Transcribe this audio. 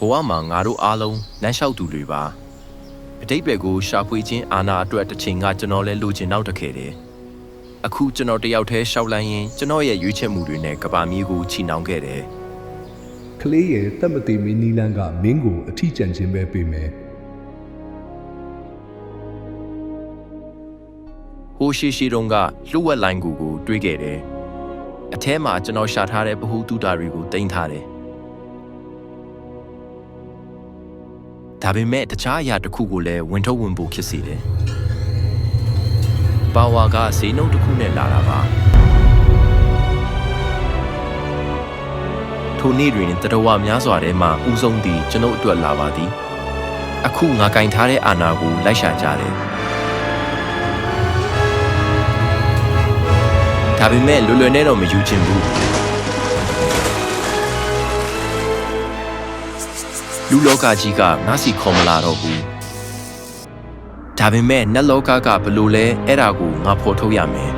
ကိုကမှငါတို့အားလုံးလမ်းလျှောက်သူတွေပါအတိတ်ပဲကိုရှာဖွေခြင်းအာနာအတွက်တစ်ချိန်ကကျွန်တော်လဲလိုချင်နောက်တစ်ခဲ့တယ်အခုကျွန်တော်တယောက်တည်းရှောက်လိုက်ရင်ကျွန်တော်ရဲ့ရွေးချယ်မှုတွေနဲ့ကဘာမီးကိုချီနှောင်ခဲ့တယ်ကလေးရဲ့တက်မသေးမင်းနီလန်းကမင်းကိုအထီးကျန်ခြင်းပဲပေးမယ်ဟိုရှိရှိတုန်းကလှုပ်ဝက်လိုင်းကူကိုတွေးခဲ့တယ်အထဲမှာကျွန်တော်ရှာထားတဲ့ဗဟုသုတတွေကိုတင်ထားတယ် ဒါပေမဲ့တခြားအရာတစ်ခုကိုလည်းဝင်ထုတ်ဝင်ဖို့ဖြစ်စေတယ်ပါဝါကဈေးနှုန်းတစ်ခုနဲ့လာတာပါထိုနေ့တွင်တတော်ဝများစွာထဲမှဦးဆုံးသည်ကျွန်ုပ်အတွက်လာပါသည်အခုငါကင်ထားတဲ့အာနာကိုလိုက်ရှာကြတယ်ဒါပေမဲ့လွယ်လွယ်နဲ့တော့မယူချင်ဘူး လူလောကကြီးကငါစီခေါ်မလာတော့ဘူးဒါပေမဲ့နတ်လောကကဘလို့လဲအဲ့ဒါကိုငါဖော်ထုတ်ရမယ်